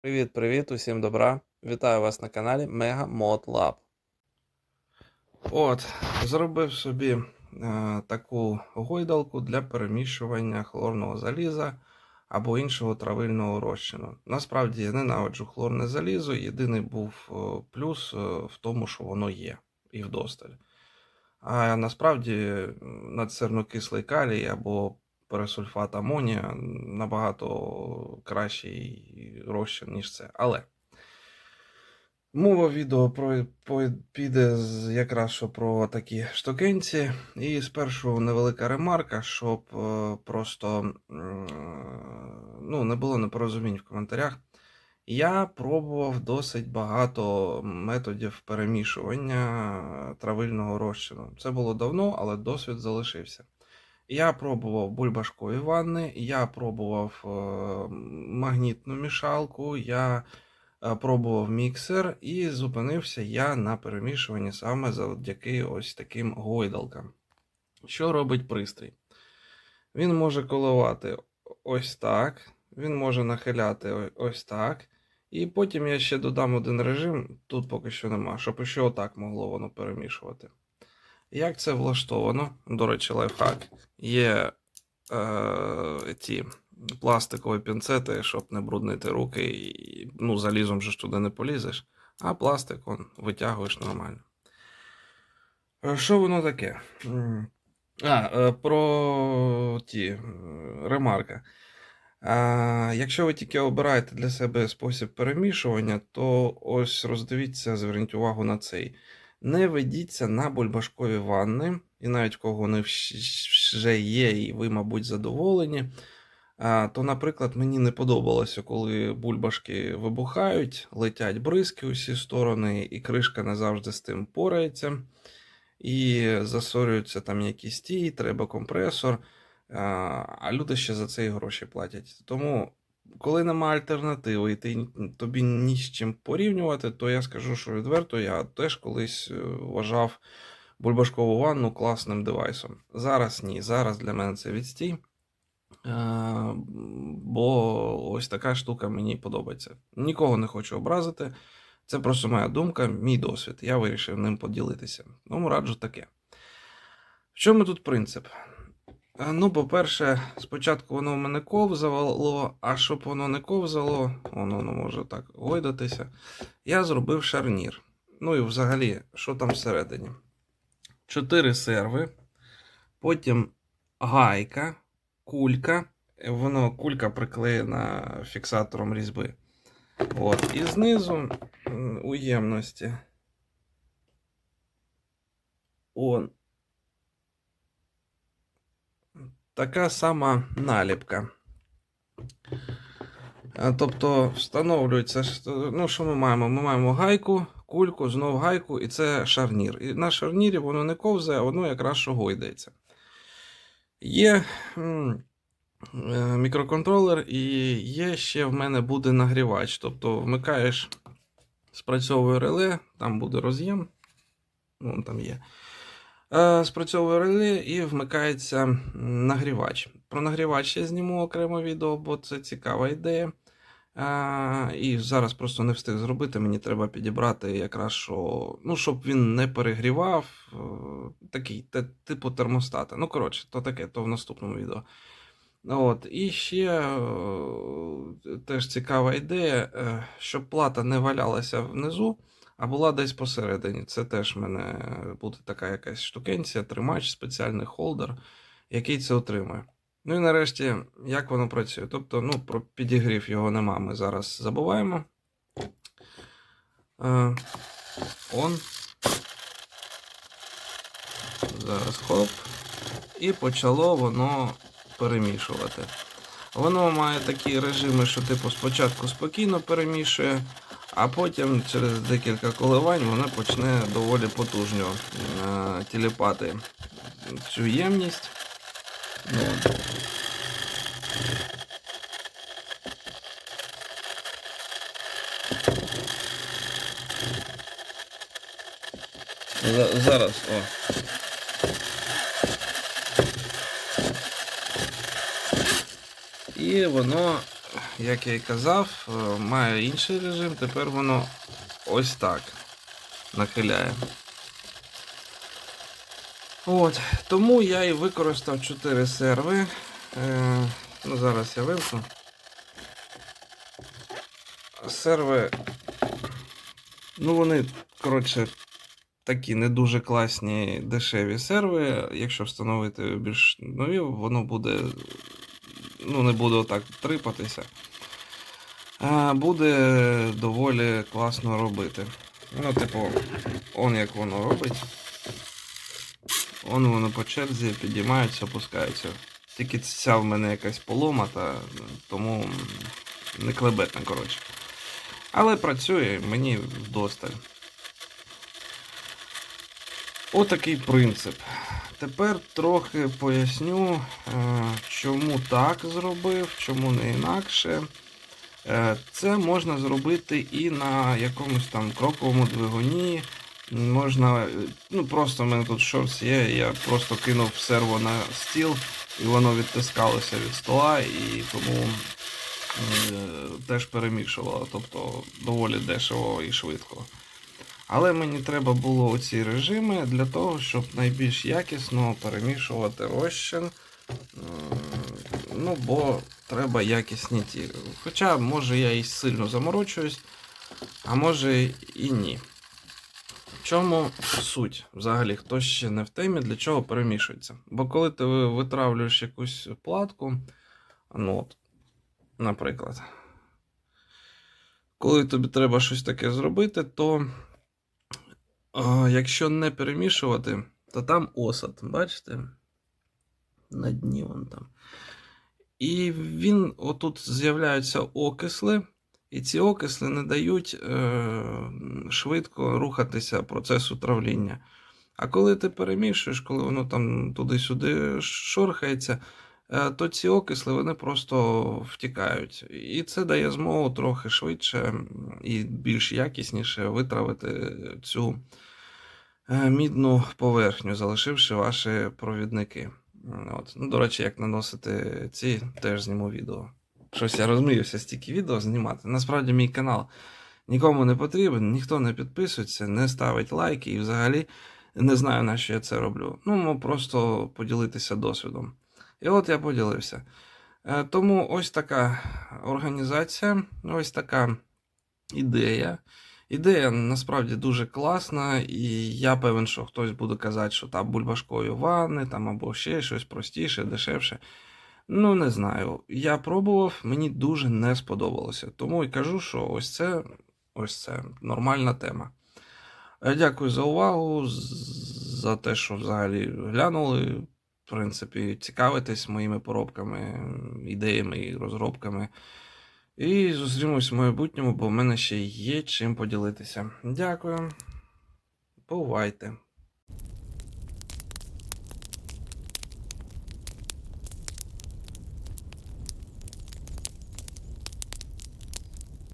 Привіт-привіт, усім добра. Вітаю вас на каналі Mega Mod Lab. От, зробив собі е, таку гойдалку для переміщування хлорного заліза або іншого травильного розчину. Насправді я ненавиджу хлорне залізо, єдиний був е, плюс е, в тому, що воно є і вдосталь. А насправді надсернокислий калій або пересульфат амонія набагато кращий розчин, ніж це. Але мова відео про, піде якраз що про такі штукенці. І спершу невелика ремарка, щоб е, просто ну, не було непорозумінь в коментарях. Я пробував досить багато методів перемішування травильного розчину. Це було давно, але досвід залишився. Я пробував бульбашкові ванни, я пробував е, магнітну мішалку, я е, пробував міксер і зупинився я на перемішуванні саме завдяки ось таким гойдалкам. Що робить пристрій? Він може коливати ось так, він може нахиляти ось так. І потім я ще додам один режим, тут поки що нема, щоб ще отак могло воно перемішувати. Як це влаштовано? До речі, лайфхак. Є е, ті пластикові пінцети, щоб не бруднити руки, і, ну, залізом же ж туди не полізеш, а пластик он, витягуєш нормально. Е, Що воно таке? А, е, про ті ремарка. А, якщо ви тільки обираєте для себе спосіб перемішування, то ось роздивіться, зверніть увагу на цей. Не ведіться на бульбашкові ванни, і навіть кого вони вже є, і ви, мабуть, задоволені. То, наприклад, мені не подобалося, коли бульбашки вибухають, летять бризки у всі сторони, і кришка не завжди з тим порається. І засорюються там якісь ті, треба компресор. А люди ще за це і гроші платять. Тому, коли нема альтернативи, і ти, тобі ні з чим порівнювати, то я скажу, що відверто я теж колись е, вважав бульбашкову ванну класним девайсом. Зараз ні. Зараз для мене це відстій. Е, Бо ось така штука мені подобається. Нікого не хочу образити. Це просто моя думка, мій досвід. Я вирішив ним поділитися. Тому раджу таке. В чому тут принцип? Е, Ну, по-перше, спочатку воно в мене ковзало, а щоб воно не ковзало, воно, воно може так гойдатися. Я зробив шарнір. Ну і взагалі, що там всередині? Чотири серви, потім гайка, кулька. е, Воно кулька приклеєна фіксатором різьби. От. І знизу м, у ємності. Он. Така сама наліпка. Тобто встановлюється, ну що ми маємо? Ми маємо гайку, кульку, знов гайку, і це шарнір. І на шарнірі воно не ковзає, воно якраз що гойдається. Є е, мікроконтролер, і є ще в мене буде нагрівач. Тобто вмикаєш, спрацьовує реле, там буде роз'єм. Ну, там є. Е, Спрацьовує і вмикається нагрівач. Про нагрівач я зніму окремо відео, бо це цікава ідея. Е, І зараз просто не встиг зробити. Мені треба підібрати якраз що, ну, щоб він не перегрівав. е, Такий, типу термостата. Ну, коротше, то таке, то в наступному відео. От, і ще теж цікава ідея, щоб плата не валялася внизу, а була десь посередині. Це теж в мене буде така якась штукенція, тримач, спеціальний холдер, який це отримує. Ну і нарешті, як воно працює? Тобто, ну, про підігрів його нема, ми зараз забуваємо. Е, он. Зараз хоп. І почало воно перемішувати. Воно має такі режими, що типу спочатку спокійно перемішує, а потім через декілька коливань воно почне доволі потужно е, тіліпати цю ємність. Ну, Зараз, о. І воно як я і казав, е, має інший режим, тепер воно ось так нахиляє. От, тому я і використав 4 серви. Е, ну, зараз я вимкну. Серви. Ну, вони, коротше, такі не дуже класні дешеві серви. Якщо встановити більш нові, воно буде. Ну, не буде отак трипатися. Буде доволі класно робити. Ну, типу, он як воно робить. Он воно по черзі підіймаються, опускаються. Тільки ця в мене якась поломата, тому не клебетна, коротше. Але працює мені вдосталь. Отакий принцип. Тепер трохи поясню, е, чому так зробив, чому не інакше. Е, Це можна зробити і на якомусь там кроковому двигуні. Можна, е, ну просто в мене тут шорс є, я просто кинув серво на стіл, і воно відтискалося від стола, і тому теж перемішувало, тобто доволі дешево і швидко. Але мені треба було оці режими для того, щоб найбільш якісно перемішувати розчин. Ну, бо треба якісні ті. Хоча, може, я і сильно заморочуюсь, а може і ні. В чому суть? Взагалі, хто ще не в темі, для чого перемішується? Бо коли ти витравлюєш якусь платку, ну от, наприклад, коли тобі треба щось таке зробити, то якщо не перемішувати, то там осад, бачите? На дні вон там. І він отут з'являються окисли, і ці окисли не дають е, швидко рухатися процесу травління. А коли ти перемішуєш, коли воно там туди-сюди шорхається, то ці окисли вони просто втікають. І це дає змогу трохи швидше і більш якісніше витравити цю е, мідну поверхню, залишивши ваші провідники. От. Ну, до речі, як наносити ці, теж зніму відео. Щось я розмиюся стільки відео знімати. Насправді мій канал нікому не потрібен, ніхто не підписується, не ставить лайки і взагалі не знаю, на що я це роблю. Ну, просто поділитися досвідом. І от я поділився. Е, Тому ось така організація, ось така ідея. Ідея насправді дуже класна, і я певен, що хтось буде казати, що там бульбашкові ванни, там або ще щось простіше, дешевше. Ну, не знаю. Я пробував, мені дуже не сподобалося. Тому і кажу, що ось це, ось це нормальна тема. Е, Дякую за увагу, за те, що взагалі глянули. В принципі, цікавитесь моїми поробками, ідеями і розробками. І зустрінемось в майбутньому, бо в мене ще є чим поділитися. Дякую. Бувайте.